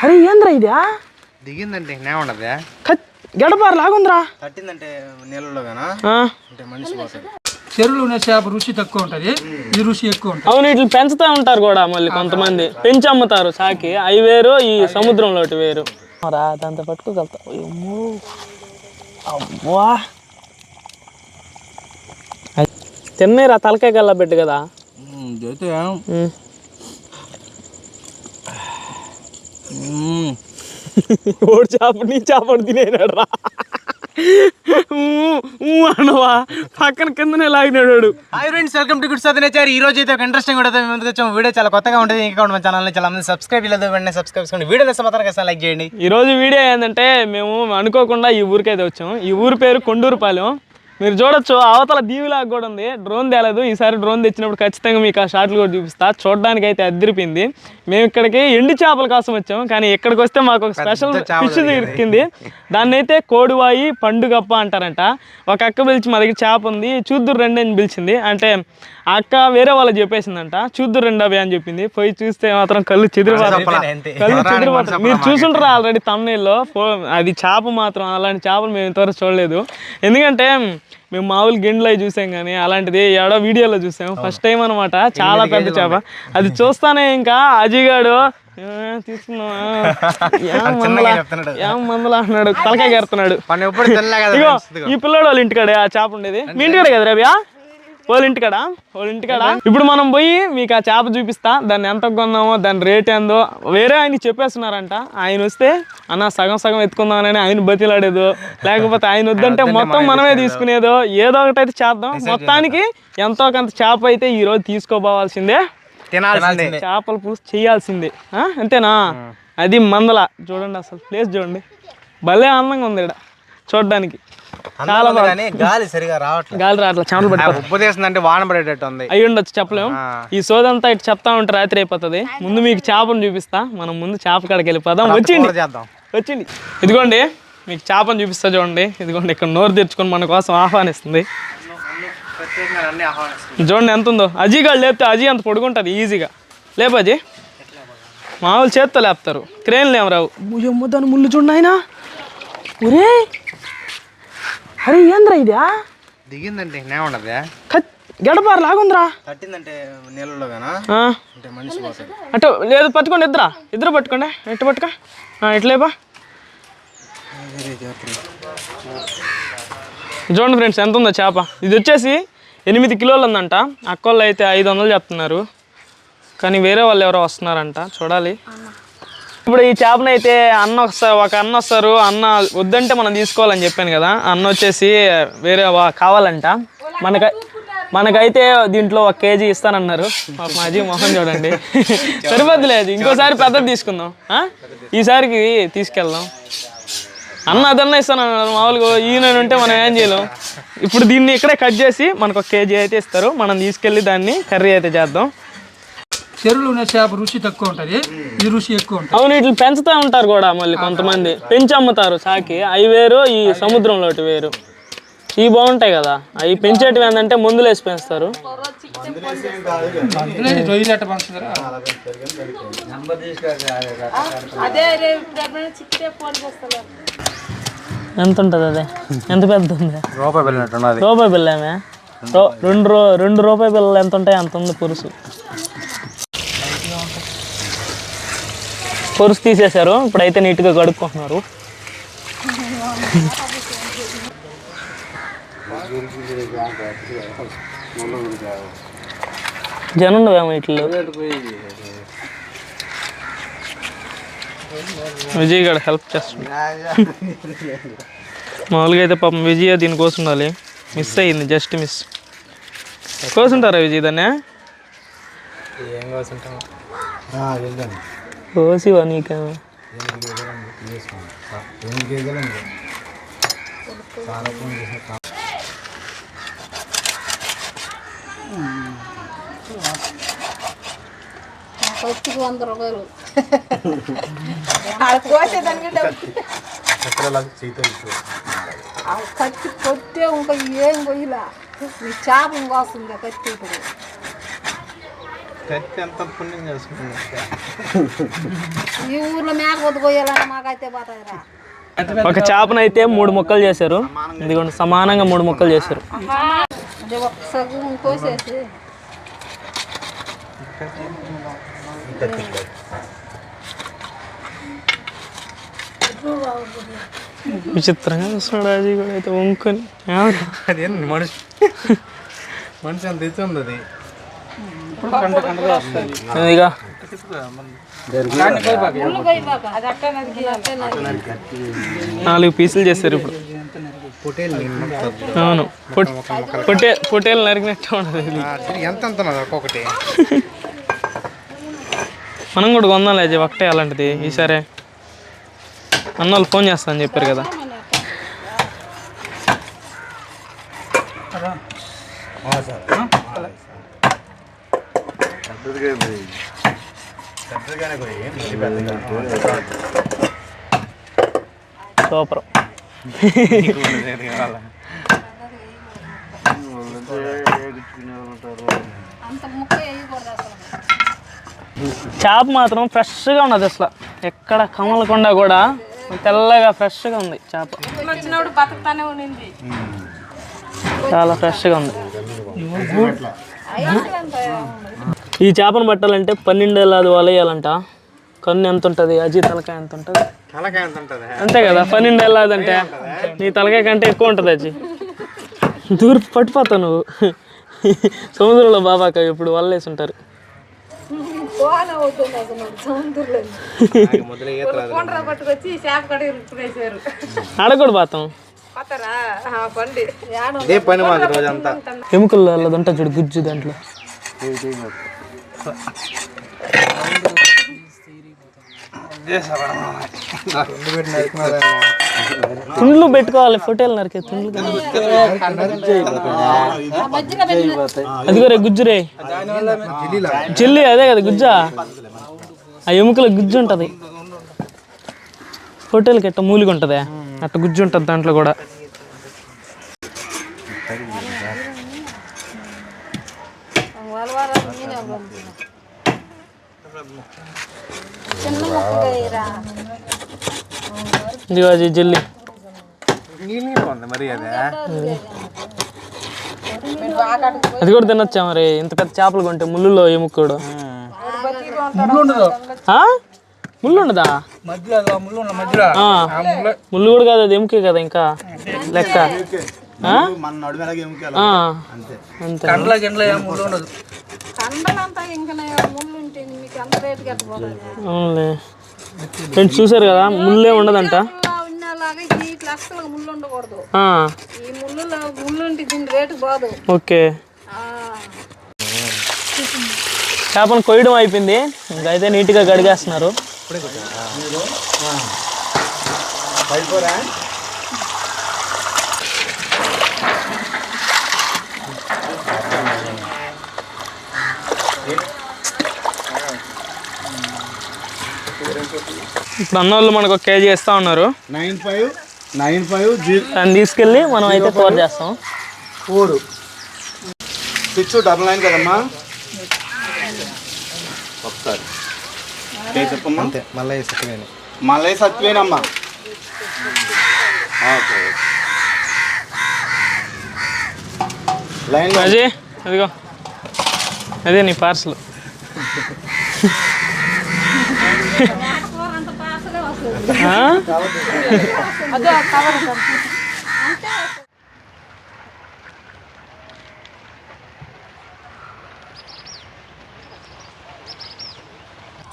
అరే ఏంద్రా ఇదా దిగిందంటే ఉండదు? కత్ గడపారు లాగుందిరా. తట్టిందంటే అంటే మనిషి పోతుంది చెరువులో ఉన్న చేప రుచి తక్కువ ఉంటుంది ఈ రుచి ఎక్కువ ఉంటుంది. అవును వీటిని పెంచుతా ఉంటారు కూడా మళ్ళీ కొంతమంది. పెంచి అమ్ముతారు సాకి. అవి వేరు ఈ సముద్రంలో వేరు. రా దాంతో పట్టుకోగలుగుతా అమ్మో. అబ్బా తిన్నేరా తలకాయ కల్లా పెట్టు కదా అయితే ఉమ్. ఓడి చేప నీ చేపడు తినేనాడు రా అనవా పక్కన కిందనే లాగినాడు. వాడు. Hi friends welcome to good Sadan ఈ రోజు అయితే ఒక ఇంట్రెస్టింగ్ కూడా మేము ముందుకు వచ్చాము. వీడియో చాలా కొత్తగా ఉంటుంది. ఇంకా మన ఛానల్ చాలా మంది సబ్స్క్రైబ్ లేదు వెంటనే సబ్స్క్రైబ్ చేసుకోండి. వీడియో నచ్చ మాత్రం లైక్ చేయండి. ఈ రోజు వీడియో ఏంటంటే మేము అనుకోకుండా ఈ ఊరికైతే వచ్చాము. ఈ ఊరి పేరు కొండూరుపాలెం. మీరు చూడొచ్చు అవతల దీవిలాగా కూడా ఉంది. డ్రోన్ తేలేదు. ఈసారి డ్రోన్ తెచ్చినప్పుడు ఖచ్చితంగా మీకు ఆ షాట్లు కూడా చూపిస్తా. చూడడానికి అయితే అద్దరిపింది. మేము ఇక్కడికి ఎండి చేపల కోసం వచ్చాము కానీ ఇక్కడికి వస్తే మాకు ఒక స్పెషల్ ఫిష్ దొరికింది. దాన్ని అయితే కోడివాయి పండుగప్ప అంటారంట. ఒక అక్క పిలిచి మా దగ్గర చేప ఉంది. చూద్దురు రండి అని పిలిచింది. అంటే ఆ అక్క వేరే వాళ్ళు చెప్పేసిందంట చూద్దురు రండి అవి అని చెప్పింది. పోయి చూస్తే మాత్రం కళ్ళు చెదిరిపోతాయి. కళ్ళు చెదిరిపోతాయి. మీరు చూసుంటారు ఆల్రెడీ తమ్నేల్లో? అది చేప మాత్రం అలాంటి చేపలు మేము ఇంతవరకు చూడలేదు. ఎందుకంటే మేము మామూలు గిండ్లు అవి చూసాం కానీ అలాంటిది ఏడో వీడియోలో చూసాం. ఫస్ట్ టైం అనమాట చాలా పెద్ద చేప. అది చూస్తానే ఇంకా అజిగాడు మందలా? అన్నాడు. తలకాయ కడుతున్నాడు. ఈ పిల్లోడు వాళ్ళ ఇంటికాడే ఆ చేప ఉండేది. మీ ఇంటికాడే కదా రవ్యా? వాళ్ళ ఇంటికాడ వాళ్ళ ఇంటికాడ ఇప్పుడు మనం పోయి మీకు ఆ చేప చూపిస్తా. దాన్ని ఎంత కొన్నామో దాని రేట్ ఏందో. వేరే ఆయన చెప్పేస్తున్నారంట. ఆయన వస్తే అన్న సగం సగం ఎత్తుకుందామని ఆయన బతిలాడేదో. లేకపోతే ఆయన వద్దంటే మొత్తం మనమే తీసుకునేదో. ఏదో ఒకటి అయితే చేద్దాం మొత్తానికి ఎంతో కొంత చేప అయితే ఈ రోజు తీసుకోపోవాల్సిందే తినాల్సిందే. చేపల పులుసు చేయాల్సిందే. ఆ? అంతేనా? అది మందల. చూడండి అసలు ప్లేస్ చూడండి. భలే అందంగా ఉంది ఇక్కడ చూడడానికి. చాలా బాగా కానీ గాలి సరిగా రావట్లేదు. గాలి చెమటలు ఉప్పు తీస్తుందంటే వాన పడేటట్టు ఉంది. అయి ఉండొచ్చు చెప్పలేము ఈ సోదంతా ఇటు చెప్తా ఉంటే రాత్రి అయిపోతుంది. ముందు మీకు చేపను చూపిస్తా. మనం ముందు చేప కాడికి వెళ్ళిపోదాం. వచ్చింది చేద్దాం. వచ్చింది ఇదిగోండి మీకు చేపను చూపిస్తా చూడండి. ఇదిగోండి ఇక్కడ నోరు తెరుచుకొని మన కోసం ఆహ్వానిస్తుంది. చూడండి ఎంత ఉందో అజీ గాడు లేపితే అజీ అంత పొడుగుంటుంది ఈజీగా. లేపు అజీ. మామూలు చేత్తో లేపుతారు. క్రేన్లు ఏం రావు. దాని ముళ్ళు చూడండి ఆయన ఒరే అరే ఏంద్రా ఇదా దిగిందంటే ఇంకనే ఉండదు గడపారు లాగుందిరా. తట్టిందంటే నీళ్ళలో అంటే మనిషి పోతుంది అటు లేదు పట్టుకోండి ఇద్దరా. ఇద్దరు పట్టుకోండి. ఎటు పట్టుకో. ఇట్లేపా చూడండి ఫ్రెండ్స్ ఎంత ఉందో చేప. ఇది వచ్చేసి ఎనిమిది కిలోలు ఉందంట. అక్కోళ్ళు అయితే ఐదు వందలు చెప్తున్నారు. కానీ వేరే వాళ్ళు ఎవరో వస్తున్నారంట. చూడాలి. ఇప్పుడు ఈ చేపను అయితే అన్న వస్తారు ఒక అన్న వస్తారు అన్న వద్దంటే మనం తీసుకోవాలని చెప్పాను కదా అన్న వచ్చేసి వేరే కావాలంట. మనక మనకైతే దీంట్లో ఒక కేజీ ఇస్తానన్నారు. మాజీ అజీ మొహం చూడండి. సరిపోద్దులేదు. ఇంకోసారి పెద్దది తీసుకుందాం. ఈసారికి తీసుకెళ్దాం. అన్న అదన్న ఇస్తాను అన్నారు మామూలుగా ఈయన ఉంటే మనం ఏం చేయలేం. ఇప్పుడు దీన్ని ఇక్కడే కట్ చేసి మనకు ఒక కేజీ అయితే ఇస్తారు. మనం తీసుకెళ్ళి దాన్ని కర్రీ అయితే చేద్దాం. చెరువులో ఉన్న చేప రుచి తక్కువ ఉంటుంది. ఈ రుచి ఎక్కువ ఉంటుంది. అవును వీటిని పెంచుతా ఉంటారు కూడా మళ్ళీ కొంతమంది. పెంచి అమ్ముతారు సాకి. అవి వేరు ఈ సముద్రంలో వేరు. ఇవి బాగుంటాయి కదా. అవి పెంచేటివి ఏంటంటే మందులు వేసి పెంచుతారు? రొయ్యలు ఎంత ఉంటుంది అదే? ఎంత పెద్ద ఉంది? రూపాయి ఉన్నది రూపాయి బిల్లేమే రో- రెండు రూ రెండు రూపాయి బిల్లలు ఎంత ఉంటాయి? అంత ఉంది పురుసు. పురుసు తీసేశారు. ఇప్పుడైతే నీట్గా కడుక్కుంటున్నారు. జనం ఉండవేమో ఇట్లో. విజయ్ గడ హెల్ప్ చేస్తుంది. మామూలుగా అయితే పాపం విజయ దీనికోసం ఉండాలి. మిస్ అయ్యింది జస్ట్ మిస్ కోసుంటారా విజయ్ దాన్ని? ఏం కోసుంటాం? కోసివా నీకేమో ఖర్చుకు వంద రూపాయలు ఆడ కత్తి కొట్టే ఇంకా ఏం కొయ్యలా నీ చేప కోస్తుంది కత్తి ఇప్పుడు. ఎంత పుణ్యం చేసుకుంటుంది ఈ ఊర్లో మేకపోతే పోయాలని మాకైతే పోతాయిరా ఒక చేపనైతే మూడు ముక్కలు చేశారు. ఇదిగోండి సమానంగా మూడు ముక్కలు చేశారు. అదే ఒక సగం కోసేసి. విచిత్రంగా చూస్తున్నాడు అజీ కూడా అయితే వంకొని? అదేం మనిషి. మనిషి అంత తెచ్చి ఉంది అది? అట్టే నరికి అట్టే నరికి నాలుగు పీసులు చేశారు ఇప్పుడు. పొటేల్ అవును. పొట్- పొట్టే పొట్టేలు నరికినట్టు ఉండదు ఎంత ఒక్కొక్కటి? మనం కూడా కొందాం లేదు ఒకటే అలాంటిది. ఈసారి. అన్న వాళ్ళు ఫోన్ చేస్తా అని చెప్పారు కదా. సూపర్. చేప మాత్రం ఫ్రెష్గా ఉన్నది అసలు. ఎక్కడ కమలకుండా కూడా తెల్లగా ఫ్రెష్గా ఉంది చేప. వచ్చినప్పుడు బతుకుతానే ఉండింది. చాలా ఫ్రెష్గా ఉంది. ఈ చేపను పట్టాలంటే పన్నెండేళ్ళది వలయాలంట. కన్ను ఎంత ఉంటుంది? అజీ తలకాయ ఎంత ఉంటుంది? తలకాయ ఎంత ఉంటుంది? అంతే కదా పన్నెండేళ్ళది అంటే నీ తలకాయ కంటే ఎక్కువ ఉంటుంది అజీ. దూరం పట్టిపోతావు నువ్వు. సముద్రంలో బాబాక ఇప్పుడు వల్లేసి ఉంటారు. కూడా పోతాం ఎముకల్లో ఉంటుంది చూడు గుజ్జు దాంట్లో. తుండ్లు పెట్టుకోవాలి ఫోటోలు నరికే తుండ్లు. అదిగో రే గుజ్జు రే. చెల్లి అదే కదా గుజ్జా. ఆ ఎముకల గుజ్జు ఉంటుంది. ఫోటోలకి ఎట్ట మూలిగా ఉంటుంది. అట్ట గుజ్జు ఉంటుంది దాంట్లో కూడా. ఇదిగో అది జల్లి. మరి అదే కూడా తినొచ్చా మరి? ఇంత పెద్ద చేపలు కొంటే ముళ్ళులో ఎముక కూడా ముళ్ళు ఉండదు? ముళ్ళు. కూడా కాదు అది ఎముకే కదా ఇంకా? లెక్క. అంతే. ఇంకా ముళ్ళు మీకు రేటు కట్టబోతుంది అవునులే. ఫ్రెండ్స్ చూసారు కదా ముళ్ళే ఉండదంట. ఉన్నలాగా ఇట్లా అస్సలు ముళ్ళు ఉండకూడదు. ఆ, ఈ ముళ్ళులో ముళ్ళు ఉంటే దీని రేటు పోదు ఓకే. ఆ, చేపను కొయ్యడం అయిపోయింది. ఇంకైతే నీట్గా గడిగేస్తున్నారు ఇప్పుడు అన్నోళ్ళు మనకు ఒక కేజీ ఇస్తా ఉన్నారు. Nine five nine five zero దాన్ని తీసుకెళ్ళి మనం అయితే కూర చేస్తాం. ఫోర్. సిక్స్ డబల్ నైన్ కదమ్మా. ఒకసారి చెప్పమ్మా. అంతే మళ్ళీ సత్యవేణి. మళ్ళీ సత్యవేనమ్మా లైన్ అజయ్ అదిగో అదే నీ పార్సల్ కూర అంత పాసలే వస్తుంది ఆ? అదే కవర్ అంతే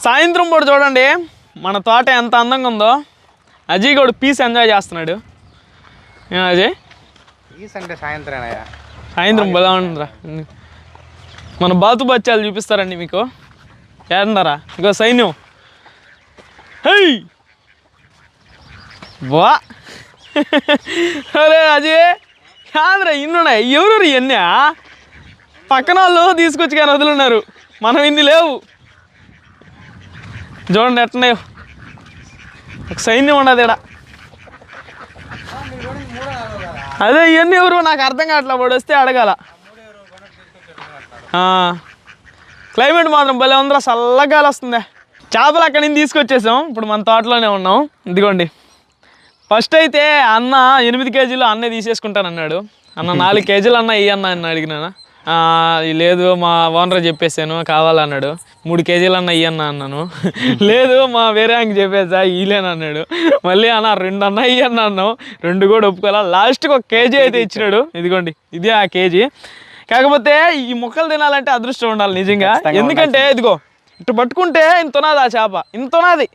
సాయంత్రం పూట చూడండి మన తోట ఎంత అందంగా ఉందో. అజయ్ కూడా పీస్ ఎంజాయ్ చేస్తున్నాడు. అజయ్? ఈ సండే సాయంత్రం సాయంత్రం బలా ఉంటుందిరా మన బాతు బచ్చాలు చూపిస్తారండి మీకు. ఏందరా ఇగో సైన్యం. హై వా అరే అజయ్ కాదురా ఇన్నున్నాయి ఎవరు ఇవన్నీ పక్కన వాళ్ళు తీసుకొచ్చి కానీ వదులున్నారు మనం ఇన్ని లేవు చూడండి ఎట్లనే ఒక సైన్యం ఉండదు ఇక్కడ అదే ఇవన్నీ ఎవరు నాకు అర్థం కావట్లే వాడు వస్తే అడగాల క్లైమేట్ మాత్రం భలే ఉందిరా చల్లగాలి వస్తుంది చేపలు అక్కడి నుంచి తీసుకొచ్చేసాం ఇప్పుడు మన తోటలోనే ఉన్నాం ఇదిగోండి ఫస్ట్ అయితే అన్న ఎనిమిది కేజీలు అన్నే తీసేసుకుంటానన్నాడు అన్న నాలుగు కేజీలు అన్న ఇయ్యి అన్న అని అడిగినాను "ఆ, లేదు మా ఓనర్ చెప్పేసాను కావాలన్నాడు. మూడు కేజీలు అన్న ఇయ్యి అన్న అన్నాను. లేదు మా వేరే ఆయనకి చెప్పేసా అన్నాడు. మళ్ళీ అన్న రెండు అన్న ఇయ్యి అన్న అన్నాం రెండు కూడా ఒప్పుకోవాలా? లాస్ట్కి ఒక కేజీ అయితే ఇచ్చినాడు. ఇదిగోండి ఇది ఆ కేజీ. కాకపోతే ఈ మొక్కలు తినాలంటే అదృష్టం ఉండాలి నిజంగా. ఎందుకంటే ఇదిగో ఇటు పట్టుకుంటే ఇంతనాది ఆ చేప ఇంతనాది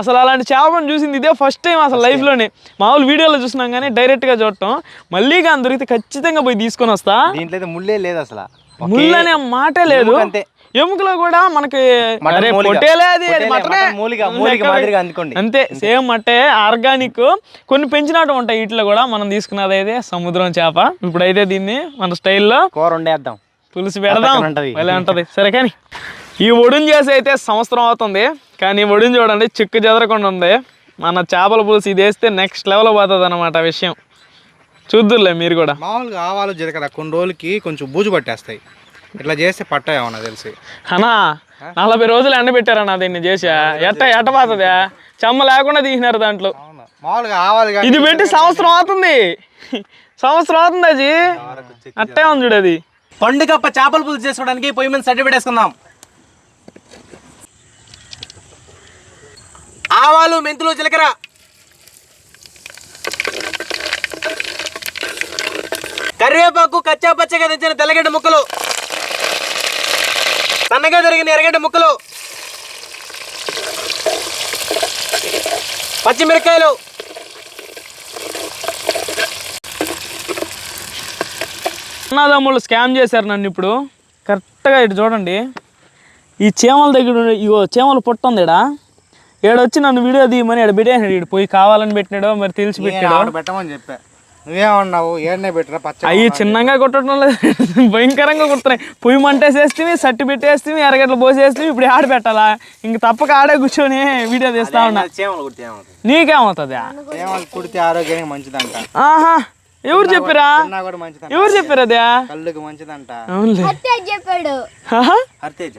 అసలు అలాంటి చేపను చూసింది ఇదే ఫస్ట్ టైం అసలు లైఫ్లోనే మామూలు వీడియోలో చూసినాం కానీ డైరెక్ట్గా చూడటం. మళ్ళీ కానీ దొరికితే ఖచ్చితంగా పోయి తీసుకొని వస్తా. దీంట్లో ముళ్ళే లేదు అసలు. ముళ్ళు అనే మాటే లేదు. అంతే. ఎముకలో కూడా మనకి. అంతే సేమ్ మట్టే ఆర్గానిక్. కొన్ని పెంచినట్టు ఉంటాయి వీటిలో కూడా. మనం తీసుకున్నది అయితే సముద్రం చేప. ఇప్పుడైతే దీన్ని మన స్టైల్లో కూర వండేద్దాం. పులుసు పెడదాం. ఉంటది. సరే కానీ. ఈ ఒడుని చేసి అయితే సంవత్సరం అవుతుంది. కానీ ఈ ఒడిని చూడండి చిక్కు చెదరకుండా ఉంది. మన చేపల పులుసు ఇది వేస్తే నెక్స్ట్ లెవెల్ పోతుంది అనమాట విషయం. చూద్దురులే మీరు కూడా. మామూలుగా ఆవాలు జీలకర్ర కొన్ని రోజులకి కొంచెం బూజు పట్టేస్తాయి. ఇట్లా చేస్తే పట్టాయేమన్నా తెలిసి. అనా నలభై రోజులు ఎండబెట్టారన్నా దీన్ని చేసా. ఎట్ట ఎట్ట పోతుందా? చెమ్మ లేకుండా తీసినారు దాంట్లో. అవును. మామూలుగా ఆవాలు ఇది పెట్టి సంవత్సరం అవుతుంది. సంవత్సరం అవుతుంది అది. అట్టే ఉంది చూడు అది. పండుగప్ప చేపల పులుసు చేసుకోవడానికి పొయ్యి మీద సర్టిఫికేట్ వేసుకుందాం. ఆవాలు మెంతులు జీలకర్ర. కరివేపాకు కచ్చా పచ్చగా తెచ్చిన తెల్లగడ్డ ముక్కలు. సన్నగా జరిగిన ఎర్రగడ్డ ముక్కలు. పచ్చిమిరకాయలు అన్నదమ్ముళ్ళు స్కామ్ చేశారు నన్ను ఇప్పుడు. కరెక్ట్గా ఇటు చూడండి. ఈ చీమల దగ్గర ఇగో చీమలు పుట్టుంది ఇడా ఈడ ఈడొచ్చి నన్ను వీడియో తీయమని ఇక్కడ పెట్టేసాడు ఇటు పోయి కావాలని పెట్టినాడో మరి తెలిసి పెట్టాడో? పెట్టమని చెప్పా. నువ్వేమన్నావు? ఏడనే పెట్టరా? పచ్చ అవి చిన్నగా కొట్టడం లేదు. భయంకరంగా కుడుతున్నాయి. పొయ్యి మంటేసేస్తే సట్టి పెట్టేస్తే ఎరగట్లు పోసేస్తే ఇప్పుడు ఆడ పెట్టాలా? ఇంక తప్పక ఆడే కూర్చొని వీడియో తీస్తా ఉన్నా. నీకేమవుతుందా? కుడితే ఆరోగ్యానికి మంచిదంట. ఆహా ఎవరు చెప్పిరా? తిన్నా కూడా మంచిదంట. ఎవరు చెప్పారు అదే? కళ్ళుకి మంచిదంట. అవునులే. చెప్పాడు. హర్తేజ?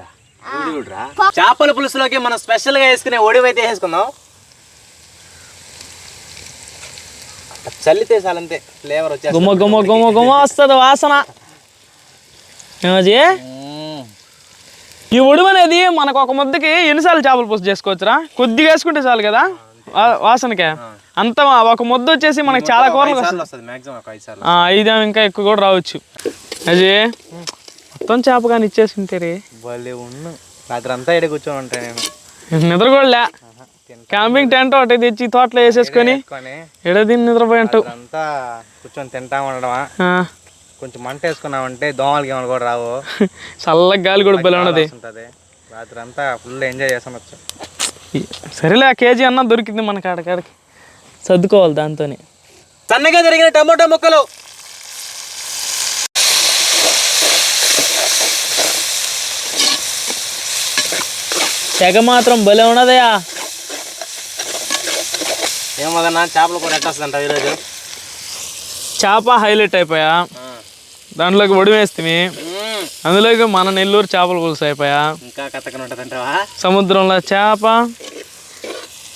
చేపల పులుసులోకి మనం స్పెషల్గా వేసుకునే ఒడివైతే వేసుకుందాం. చల్లితే చాలంతే ఫ్లేవర్ వచ్చేస్తుంది. గుమ్మ గుమ్మ గుమ్మ గుమ్మ వస్తుంది వాసన. ఏమజీ? ఈ ఉడుము అనేది మనకు ఒక ముద్దకి ఎన్నిసార్లు చేపల పులుసు చేసుకోవచ్చురా? కొద్దిగా వేసుకుంటే చాలు కదా వా- వాసనకే. అంత ఒక ముద్ద వచ్చేసి మనకి చాలా కూరలు వస్తుంది వస్తుంది మాక్సిమం ఒక ఐదు సార్లు ఆ, ఐదు ఇంకా ఎక్కువ కూడా రావచ్చు. అజీ మొత్తం చేప కానీ ఇచ్చేసి ఉంటారే భలే ఉన్ను. రాత్రి అంతా ఇక్కడ కూర్చొని ఉంటాను నేను. నిద్ర కూడా క్యాంపింగ్ టెంట్ ఒకటి తెచ్చి తోటలో వేసేసుకొని కొని ఎడ దీన్ని నిద్రపోయి ఉంటావు అంతా కూర్చొని తింటా ఉండడమా? కొంచెం మంట వేసుకున్నామంటే దోమలకి ఏమైనా కూడా రావు. చల్లగా గాలి కూడా బలం ఉన్నది ఉంటుంది రాత్రి అంతా ఫుల్ ఎంజాయ్ చేస్తానొచ్చు సరేలే ఆ కేజీ అన్న దొరికింది మనకి ఆడకాడికి. సర్దుకోవాలి దాంతోనే. సన్నగా జరిగిన టమోటా ముక్కలు. తెగ మాత్రం భలే ఉన్నదయా ఏమదన్నా చేపల కూర ఎట్ట వస్తుందంట ఈరోజు? చేప హైలైట్ అయిపోయా. దాంట్లోకి ఒడి వేస్తే అందులోకి మన నెల్లూరు చేపల పులుసు అయిపోయా. ఇంకా కథకన ఉంటుందంటావా? సముద్రంలో చేప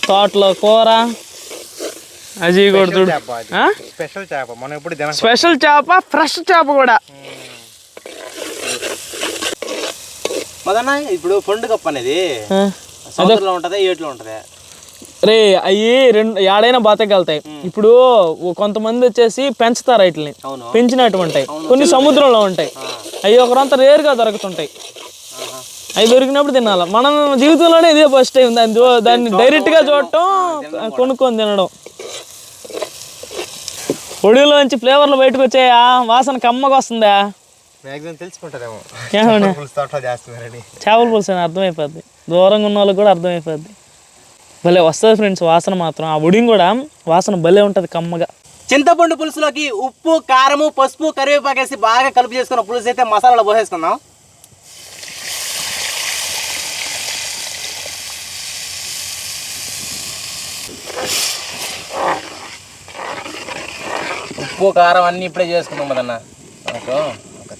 తోటలో కూర అజీ కూడా చూడు. చేప అది. ఆ? స్పెషల్ చేప. మనం ఎప్పుడు స్పెషల్ చేప ఫ్రెష్ చేప కూడా. మదన్న ఇప్పుడు పండు కప్పు అనేది. సముద్రంలో ఉంటుందా ఏట్లో ఉంటుందా? రే అవి రెండు ఏడైనా బతకగలుగుతాయి ఇప్పుడు కొంతమంది వచ్చేసి పెంచుతారు వాటిని. పెంచినట్టు ఉంటాయి కొన్ని సముద్రంలో ఉంటాయి. అవి ఒకరంతా రేరుగా దొరుకుతుంటాయి. అవి దొరికినప్పుడు తినాలి. మనం జీవితంలోనే ఇదే ఫస్ట్ టైం దాన్ని దాన్ని డైరెక్ట్గా చూడటం కొనుక్కొని తినడం. ఒడిలోంచి ఫ్లేవర్లు బయటకు వచ్చాయా వాసన కమ్మగా వస్తుందా? మ్యాక్సిమం చేస్తున్నారని. చేపల పులుసు అని అర్థమైపోద్ది. దూరంగా ఉన్న వాళ్ళకి కూడా అర్థమైపోద్ది. భలే వస్తుంది ఫ్రెండ్స్ వాసన మాత్రం. ఆ ఉడిని కూడా వాసన భలే ఉంటుంది కమ్మగా. చింతపండు పులుసులోకి ఉప్పు కారము పసుపు కరివేపాకు వేసి బాగా కలుపు చేసుకున్న పులుసు అయితే మసాలాలో పోసేసుకుందాం. ఉప్పు కారం అన్నీ ఇప్పుడే చేసుకున్నాం కదన్న. ఒక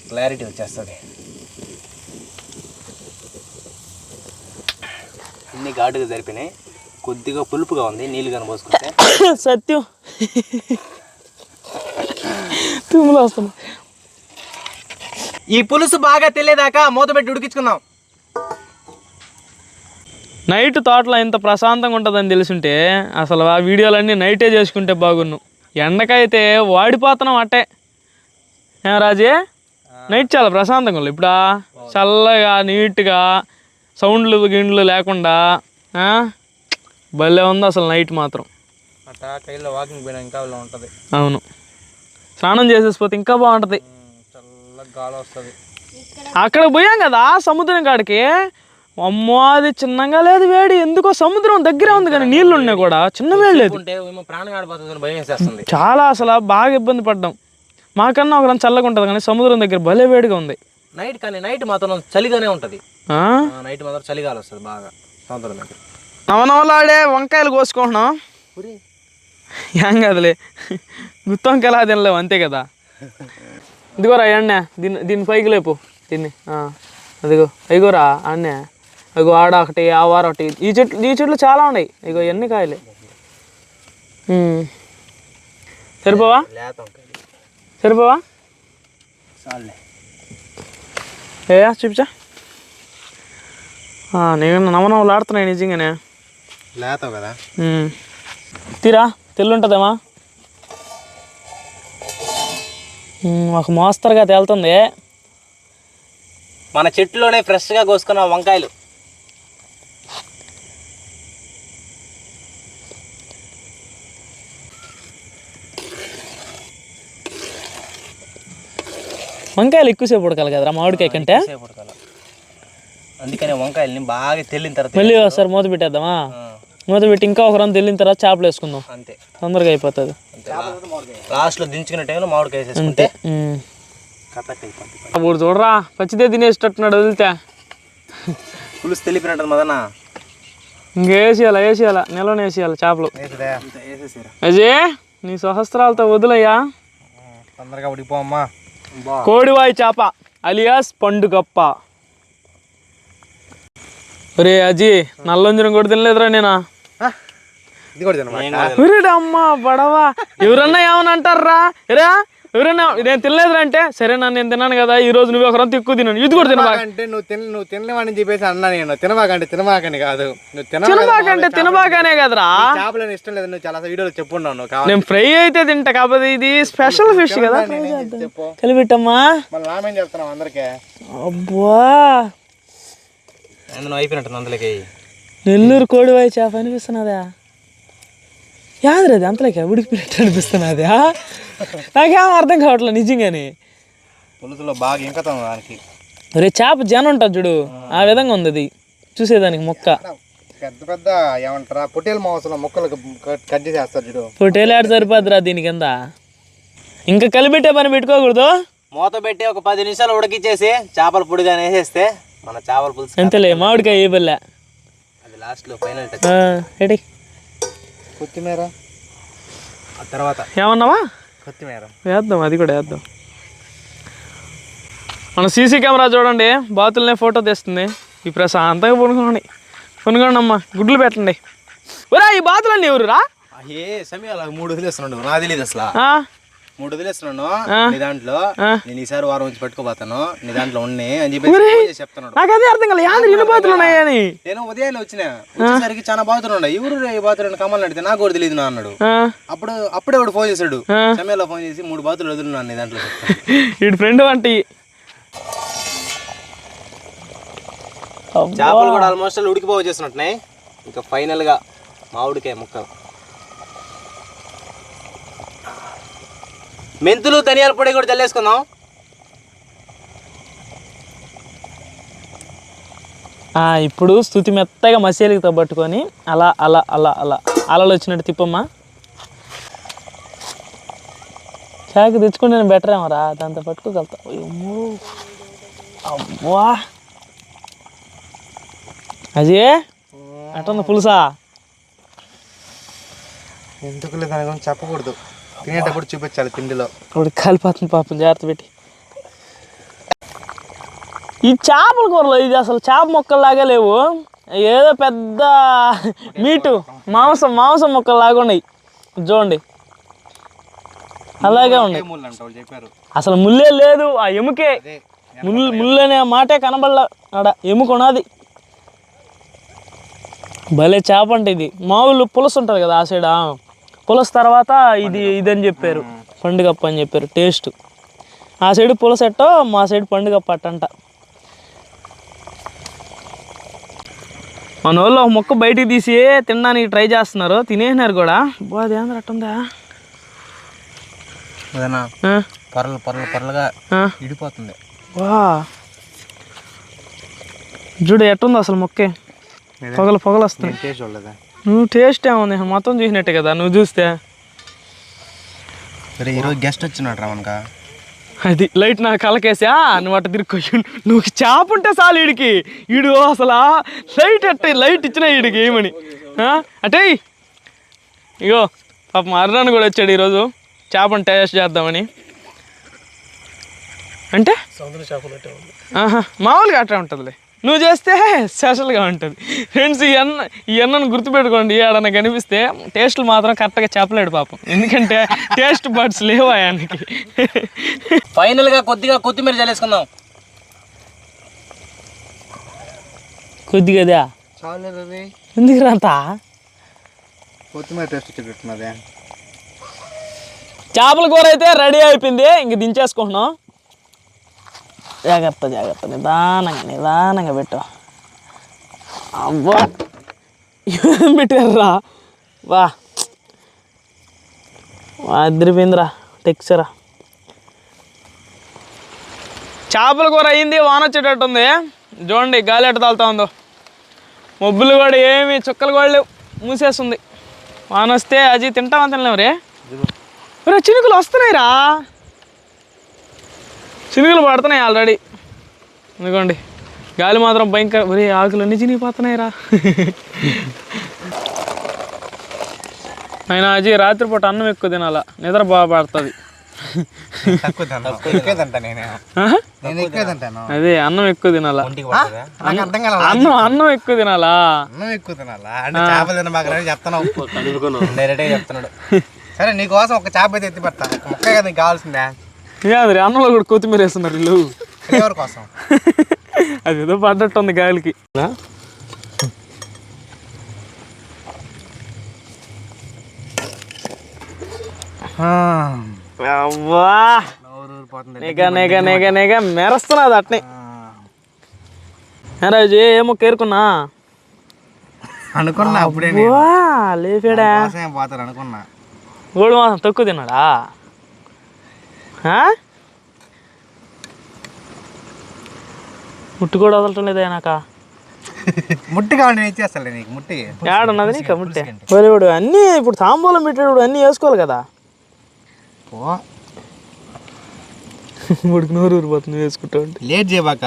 క్లారిటీ వచ్చేస్తుంది. అన్ని ఘాటుగా జరిపినాయి. కొద్దిగా పులుపుగా ఉంది నీళ్ళు కానీ పోసుకుంటే. సత్యం. తుమ్ములు వస్తుంది ఈ పులుసు బాగా తెలియదాకా మూత పెట్టి ఉడికించుకుందాం. నైట్ తోటలో ఇంత ప్రశాంతంగా ఉంటుందని తెలుసుంటే అసలు ఆ వీడియోలన్నీ నైటే చేసుకుంటే బాగున్ను. ఎండకైతే వాడిపోతున్నాం అట్టే. ఏం రాజే? నైట్ చాలా ప్రశాంతంగా ఉంది. ఇప్పుడు చల్లగా నీట్గా సౌండ్లు గిండ్లు లేకుండా ఆ? భలే ఉంది అసలు నైట్ మాత్రం. కైలో వాకింగ్ పోయినా ఇంకా ఉంటుంది. అవును. స్నానం చేసేసిపోతే ఇంకా బాగుంటుంది. చల్లగా గాలి వస్తుంది. అక్కడ పోయాం కదా సముద్రం కాడికి. అమ్మో అది చిన్నగా లేదు వేడి. ఎందుకో సముద్రం దగ్గరే ఉంది కానీ నీళ్ళు ఉన్నాయి కూడా. చిన్న వేడి లేదు. ప్రాణం చాలా అసలు బాగా ఇబ్బంది పడ్డాం. మాకన్నా ఒక చల్లగా ఉంటుంది కానీ సముద్రం దగ్గర భలే వేడిగా ఉంది. నైట్ కానీ నైట్ మాత్రం చలిగానే ఉంటుంది. ఆ? నైట్ మాత్రం చలిగాలి వస్తుంది బాగా సముద్రం దగ్గర. నవనవలాడే వంకాయలు కోసుకుంటున్నాం. ఏం కాదులే. గుత్తి వంకాయలు అది తినలేవు అంతే కదా. ఇదిగోరా అన్నే. దీన్ని దీని పైకి లేపు. దీన్ని అదిగో. అదిగోరా అన్నే. అదిగో ఆడ ఒకటి ఆ వార ఒకటి. ఈ చెట్లు ఈ చెట్లు చాలా ఉన్నాయి. ఇగో ఎన్ని కాయలే. సరిపోవా? సరిపోవా ఏ చూపించా. నేను నవనవలు ఆడుతున్నాయి నిజంగానే. లేతావు కదా. తీరా తెల్లుంటుందేమా? ఒక మోస్తరుగా తేలుతుంది. మన చెట్టులోనే ఫ్రెష్గా కోసుకున్న వంకాయలు. వంకాయలు ఎక్కువసేపు ఉడకాలి కదరా మామిడికాయ కంటే. అందుకనే వంకాయల్ని బాగా తెల్లిన తర్వాత మళ్ళీ ఒకసారి మూత పెట్టేద్దామా? మూత పెట్టి ఇంకా ఒక రౌండ్ తెల్లిన తర్వాత చేపలు వేసుకుందాం. అంతే. తొందరగా అయిపోతుంది. లాస్ట్లో దించుకునే టైంలో మామిడికాయ వేసేసుకుంటే అప్పుడు చూడరా పచ్చిదే తినేసేటట్టున్నాడు వదిలితే. పులుసు తెలిపినట్టు మదన. ఇంకేసేయాల వేసేయాల నిలవని వేసేయాలి చేపలు? అజయ్ నీ సహస్రాలతో వదిలయ్యా. తొందరగా ఉడికిపోమ్మా బా కోడివాయి చేప అలియాస్ పండుగప్ప. ఒరే అజీ నల్లొంజరం కూడా తినలేదురా నేనా? ఇది కూడా తినమా? ఒరేడు అమ్మ బడవా ఎవరన్నా ఏమని అంటారా ఎవరన్నా నేను తినలేదురా అంటే సరే నా నేను తిన్నాను కదా ఈ రోజు నువ్వు ఒకరంత ఎక్కువ తిన్నాను ఇది కూడా తినబాక. అంటే నువ్వు తిన నువ్వు తినలేవని చెప్పేసి అన్నా నేను. తినబాకంటే తినబాకని కాదు. నువ్వు తిన తినబాకంటే తినబాకనే కదరా. చేపలని ఇష్టం లేదు. నువ్వు చాలా వీడియోలో చెప్పున్నావు నువ్వు కావాలి. నేను ఫ్రై అయితే తింటా కాకపోతే ఇది స్పెషల్ ఫిష్ కదా. కలిపెట్టమ్మా. మళ్ళీ నామేం చెప్తున్నావు అందరికీ? అబ్బా. అందులో అయిపోయినట్టు అందులోకి. నెల్లూరు కోడివాయి చేప అనిపిస్తున్నదా? యాదరది అంతలోకి. ఉడికిపోయినట్టు అనిపిస్తున్నదా నాకేం అర్థం కావట్లేదు నిజంగానే. పులుసులో బాగా ఇంకతాం దానికి. ఒరే చేప జనం ఉంటుంది చూడు ఆ విధంగా ఉంది అది. చూసేదానికి మొక్క. పెద్ద పెద్ద ఏమంటారా పొట్టేలు మాంసంలో ముక్కలు కట్- చేసేస్తారు చూడు. పొట్టేలాడు సరిపోద్దురా దీని కింద. ఇంకా కలిపెట్టే పని పెట్టుకోకూడదు? మూత పెట్టి ఒక పది నిమిషాలు ఉడికిచ్చేసి చేపల పొడిగా వేసేస్తే మన చేపల పులుసు అంతేలే మామిడికాయ ఏ పల్లె అది లాస్ట్లో ఫైనల్ టచ్ ఎడి కొత్తిమీర. ఆ తర్వాత ఏమన్నావా? కొత్తిమీర. వేద్దాం అది కూడా వేద్దాం. మన సీసీ కెమెరా చూడండి బాతులనే ఫోటో తీస్తుంది. ఈ ప్రశాంతంగా పడుకోండి పనుకోండి అమ్మా గుడ్లు పెట్టండి. ఒరా ఈ బాతులన్నీ ఎవరురా? ఏ సమయాలు మూడు వదిలేస్తున్నాడు నాకు తెలియదు అసలు. ఆ? మూడు వదిలేస్తున్నాను నీ దాంట్లో నేను ఈసారి వారం వచ్చి పట్టుకోపోతాను నీ దాంట్లో ఉన్నాయి అని చెప్పి చెప్తున్నాడు. నాకు అదే అర్థం కాలేదు యాంద్ర ఇన్ని బాతులు ఉన్నాయని నేను ఉదయాన్నే వచ్చిన. వచ్చేసరికి చాలా బాతులు ఉన్నాయి. ఎవరు ఈ బాతులు కమల్ అడిగితే నాకు కూడా తెలియదు నా అన్నాడు. అప్పుడు అప్పుడే వాడు ఫోన్ చేశాడు. సమయంలో ఫోన్ చేసి మూడు బాతులు వదులున్నాను నీ దాంట్లో. వీడి ఫ్రెండ్ వంటి. చేపలు కూడా ఆల్మోస్ట్ ఉడికిపోవ చేస్తున్నట్టున్నాయి. ఇంకా ఫైనల్గా మామిడికాయ ముక్క మెంతులు ధనియాల పొడి కూడా చల్లేసుకుందాం. ఆ, ఇప్పుడు స్థుతి మెత్తగా మసీలితో పట్టుకొని అలా అలా అలా అలా. అలలు వచ్చినట్టు తిప్పమ్మా. చాకు తెచ్చుకుంటే నేను బెటర్ ఏమరా దాంతో పట్టుకోగలుగుతా. అమ్మా. అజయ్ అట్టుంది పులుసా? ఎందుకు లేదు దాని గురించి చెప్పకూడదు. తినేటప్పుడు చూపించాలి తిండిలో. ఇప్పుడు కాలిపోతుంది పాపం జాగ్రత్త పెట్టి. ఈ చేపల కూరలో ఇది అసలు చేప మొక్కల్లాగా లేవు. ఏదో పెద్ద మీటు మాంసం మాంసం ముక్కలాగా ఉన్నాయి. చూడండి. అలాగే ఉన్నాయి. అసలు ముల్లే లేదు ఆ ఎముకే. ముళ్ళు ముళ్ళు అనే మాటే కనబడలా ఆడ ఎముక ఉన్నది. భలే చేప అంటే ఇది. మామూలు పులుసు ఉంటుంది కదా ఆ సైడ్. పులుసు తర్వాత ఇది ఇదని చెప్పారు. పండుగప్ప అని చెప్పారు. టేస్ట్. ఆ సైడ్ పులుసు ఎట్టో మా సైడ్ పండుగప్ప అట్టంట. మన వాళ్ళు ఒక ముక్క బయటికి తీసి తినడానికి ట్రై చేస్తున్నారు. తినేసినారు కూడా. బా అదేంద్ర అట్టుందా ఏదైనా ఆ? పొరలు పొరలు పొరలుగా? ఇడిపోతుంది. వా చూడు ఎట్టుంది అసలు మొక్కే. పొగలు పొగలు వస్తుంది నువ్వు టేస్ట్ ఏముంది? మొత్తం చూసినట్టే కదా నువ్వు చూస్తే. సరే ఈరోజు గెస్ట్ వచ్చినాడు రా మనక? అది లైట్ నా కలకేసా నువ్వు అట్ట తిరుక్కొచ్చు నువ్వు చేప ఉంటే చాలు వీడికి వీడు అసలు లైట్ అట్ట లైట్ ఇచ్చిన వీడికి ఏమని? అటే ఇగో పాప అర్రాన్ని కూడా వచ్చాడు ఈరోజు. చేపను టేస్ట్ చేద్దామని. అంటే? ఆహా, మామూలుగా అట్లా ఉంటుందిలే. నువ్వు చేస్తే స్పెషల్గా ఉంటుంది. ఫ్రెండ్స్ ఈ అన్న ఈ అన్నను గుర్తుపెట్టుకోండి. ఏడన్నా కనిపిస్తే టేస్ట్లు మాత్రం కరెక్ట్గా చెప్పలేడు పాపం. ఎందుకంటే టేస్ట్ బడ్స్ లేవు ఆయనకి. ఫైనల్గా కొద్దిగా కొత్తిమీర చల్లేసుకుందాం కొద్దిగా ఎందుకు రాంత? కొత్తిమీర టేస్ట్ చేపల కూర అయితే రెడీ అయిపోయింది. ఇంక దించేసుకుంటున్నాం. జాగ్రత్త జాగ్రత్త. నిదానంగా నిదానంగా పెట్టు. అవ్వా పెట్టారా వా. అదిరిపోయిందిరా టెక్చరా చేపల కూర అయింది వాన వచ్చేటట్టుంది చూడండి గాలి ఎట్ట తాలుతా ఉందో. మబ్బులు కూడా ఏమి చుక్కలు కూడా లేవు. మూసేస్తుంది. వాన వస్తే అది తింటామని తినలేము రే? ఒరే చినుకులు వస్తున్నాయిరా. చినుకులు పడుతున్నాయి ఆల్రెడీ ఇదిగోండి. గాలి మాత్రం భయంకర ఒరే ఆకులు అన్ని చినిగిపోతున్నాయిరా. ఆయన అజీ రాత్రిపూట అన్నం ఎక్కువ తినాల? నిద్ర బాగా పడుతుంది. అదే అన్నం ఎక్కువ తినాలా? అన్నం అన్నం ఎక్కువ తినాలా? అన్నం ఎక్కువ తినాలా? అంటే చేపలు తినబాకరని చెప్తున్నావు. డైరెక్ట్గా చెప్తున్నాడు. సరే నీకోసం ఒక చేప అయితే ఎత్తి పెడతా. ముక్క కదా నీకు కావాల్సిందే. ఏది అన్నంలో కూడా కొత్తిమీర వేస్తున్నారు వీళ్ళు. ఫ్లేవర్ కోసం. అది ఏదో పడ్డట్టుంది గాలికి. అవ్వా. నిగ నిగ నిగ నిగ మెరుస్తున్నది అట్నే. రాజు ఏమో కేరుకున్నా అనుకున్నా అప్పుడే లేపాడా? పోతారు అనుకున్నా. గోడు మాసం తక్కువ తిన్నాడా? ముట్టు కూడా వదలటం లేదా నాక? ముట్టి కావాలి నేను నీకు ముట్టి. ఏడున్నది నీకు ముట్టే? ఒరేవాడు అన్నీ ఇప్పుడు తాంబూలం పెట్టాడు అన్నీ వేసుకోవాలి కదా? పో. వాడికి నోరు ఊరిపోతుంది వేసుకుంటా ఉంటే. లేట్ చేయబాక.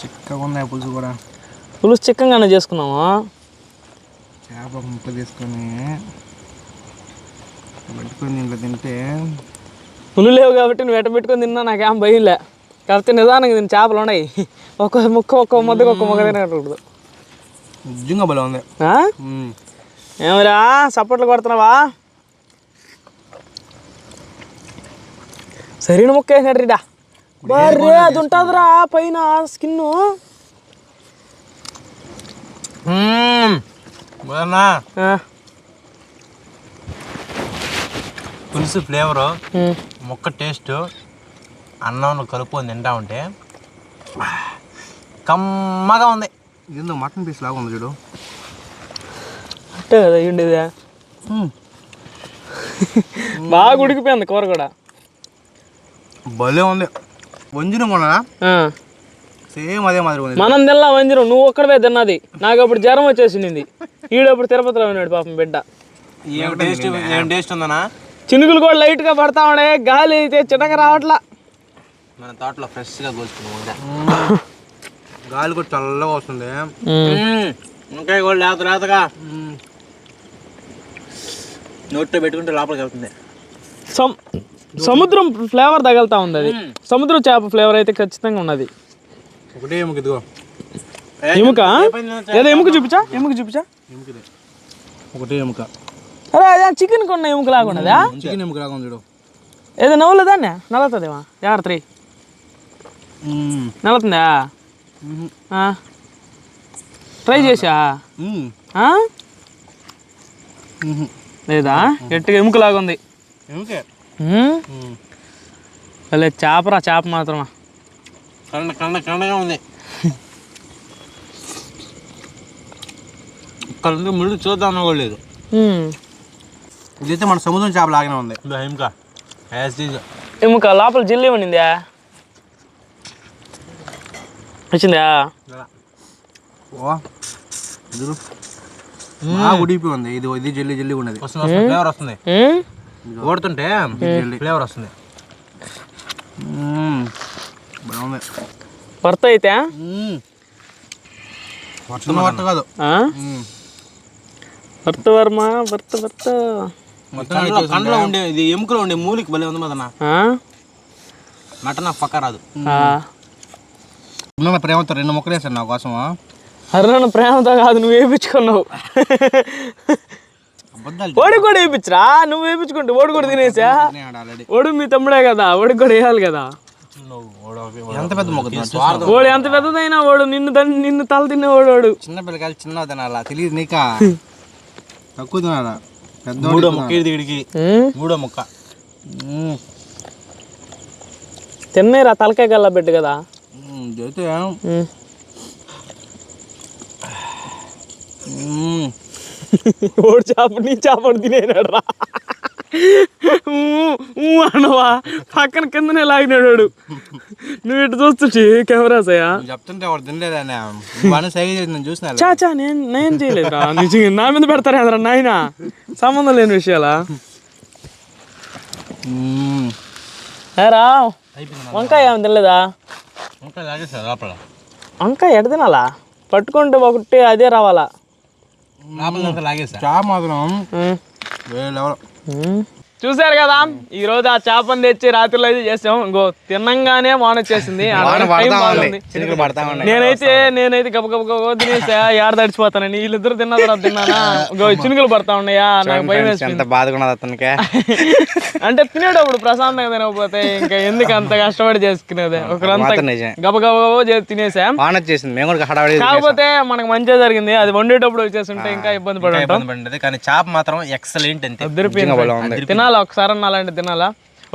చిక్కగా ఉన్నాయి పులుసు కూడా? పులుసు చిక్కంగానే చేసుకున్నాము చేప ముక్క తీసుకొని పెట్టుకొని దీంట్లో తింటే పులు లేవు కాబట్టి నువ్వు ఎట్ట పెట్టుకొని తిన్నా నాకేం భయంలే కాకపోతే నిదానంగా తిని చేపలు ఉన్నాయి. ఒక్క ముక్క ఒక్క ముద్దకు ఒక్క ముక్క తినకూడదు నిజంగా బలం ఉంది? ఏమిరా సపోర్ట్లు కొడుతున్నావా? సరైన ముక్క వేసినాడు రీడా బర్రే అది ఉంటుందిరా పైన స్కిన్. పులుసు ఫ్లేవరు ముక్క టేస్ట్ అన్నం కలుపుకొని తింటా ఉంటే కమ్మగా ఉంది. ఇది మటన్ పీస్ లాగా ఉంది చూడు. అంటే కదా ఉండేది బాగా ఉడికిపోయింది కూర కూడా. భలే ఉంది. వంజనం కూడా. సేమ్ అదే మాదిరి ఉంది. మనం తిన్నా వంజరం నువ్వు ఒక్కడవే తిన్నది. నాకు అప్పుడు జ్వరం వచ్చేసింది. ఈడప్పుడు తిరుపతిలో ఉన్నాడు పాపం బిడ్డ. ఏం టేస్ట్ ఏం టేస్ట్ ఉందనా చినుకులు కూడా లైట్గా పడతా ఉన్నాయి. గాలి అయితే చిన్నగా రావట్లా. మన తోటలో ఫ్రెష్గా కోసుకున్నాం గాలి కూడా చల్లగా వస్తుంది. ఇంకా కూడా లేత లేతగా. నోట్లో పెట్టుకుంటే లోపలికి వెళ్తుంది. సమ్ సముద్రం ఫ్లేవర్ తగులుతా ఉంది అది సముద్రం చేప ఫ్లేవర్ అయితే ఖచ్చితంగా ఉన్నది. ఒకటే ముక్క ఇదిగో. ఎముక? ఏదో ఎముక చూపించా? ఎముక చూపించా? ఒకటే ఎముక. అరే అదే చికెన్ కొన్న ఎముక లాగున్నదా చికెన్ ఎముక రాగా చూడు. ఏదో నవ్వులేదాన్నే నలుతుందేమా జాగ్రత్త ఆ. ట్రై చేసా? లేదా? ఉంది. ఎముకే? ఉమ్. భలే చేపరా చేప మాత్రమా? కండ కండ కండగా ఉంది. కళ్ళు ముళ్ళు చూద్దాం కూడా లేదు. ఉమ్. ఇదైతే మన సముద్రం చేప లాగానే ఉంది. ఈజ్. ఎముక లోపల జిల్లి ఉండిందా వచ్చిందా? ఓ బాగా ఉంది. ఇది ఇది జల్లి జల్లి ఉన్నది. ఫ్లేవర్ వస్తుంది? ఓడుతుంటే ఫ్లేవర్ వస్తుంది. బాగుంది వర్త అయితే? వర్త కాదు. ఆ? భర్త వర్మ భర్త భర్త కండ్లో ఉండే ఇది ఎముకలో ఉండే మూలికి భలే ఉంది మదన్న ఆ? మటన్ పక్క రాదు. ఆ. ప్రేమతో రెండు మొక్కలు వేసాను నా కోసం అరే నన్ను ప్రేమతో కాదు నువ్వు వేయించుకున్నావు ఓడి కూడా వేయించరా నువ్వు వేయించుకుంటే ఓడి కూడా తినేసా? ఆల్రెడీ. ఓడి మీ తమ్ముడే కదా ఓడికి కూడా వేయాలి కదా. ఎంత పెద్ద మొక్క ఓడి ఎంత పెద్దదైనా ఓడు నిన్ను దాన్ని నిన్ను తల తినే ఓడోడు చిన్న పిల్లకాయలు చిన్న తినాలా? తెలియదు నీకా? తక్కువ తినాలా? మూడో మొక్క. ఇది ఇడికి ఉమ్? మూడో మొక్క. తిన్నేరా తలకాయ కల్లా పెట్టు కదా? అయితే. ఓడి చేప నీ చేపడు తినేనాడు రా అనవా పక్కన కిందనే లాగినాడు. నువ్వు ఇటు చూస్తుంటే కెమెరా సయా చెప్తుంటే వాడు చేసి నేను చూసిన చా చా నేను నేను చేయలేదురా. నిజంగా నా మీద పెడతారా ఎదరా నాయన? సంబంధం లేని విషయాలా? ఏరా వంకాయ ఏమి తినలేదా? వంకాయ ఎడ తినాలా? పట్టుకుంటే ఒకటి అదే రావాలా? మాత్రం 嗯。చూశారు కదా? ఈ రోజు ఆ చేపను తెచ్చి రాత్రిలో అయితే చేసాం. ఇంకో తిన్నంగానే వాన వచ్చేసింది. నేనైతే నేనైతే గబ గబ గబ తినేసా ఏడ తడిచిపోతానని వీళ్ళిద్దరు తిన్న తర్వాత తిన్నానా? ఇంకో చినుకులు పడతా ఉన్నాయా? నాకు భయం వేసింది. అతనికి. అంటే తినేటప్పుడు ప్రశాంతంగా తినకపోతే ఇంకా ఎందుకు అంత కష్టపడి చేసుకునేది? ఒకరంతా. గబ గబ గబ తినేసాం. వాన వచ్చేసింది. మేము కూడా హడావిడి కాకపోతే మనకు మంచిగా జరిగింది. అది వండేటప్పుడు వచ్చేస్తుంటే ఇంకా ఇబ్బంది పడి ఉంటాం కానీ చేప మాత్రం ఎక్సలెంట్ అంతే. అదిరిపోయింది తినాలా? ఒకసారి అన్న అలాంటి తినాలా?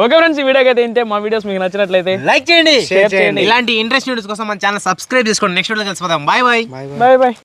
ఓకే ఫ్రెండ్స్ ఈ వీడియోకి అయితే ఏంటి మా వీడియోస్ మీకు నచ్చినట్లయితే లైక్ చేయండి. షేర్ చేయండి. ఇలాంటి ఇంట్రెస్ట్ వీడియోస్ కోసం మన ఛానల్ సబ్స్క్రైబ్ చేసుకోండి. నెక్స్ట్ వీడియో కలిసిపోదాం బాయ్ బాయ్ బాయ్ బాయ్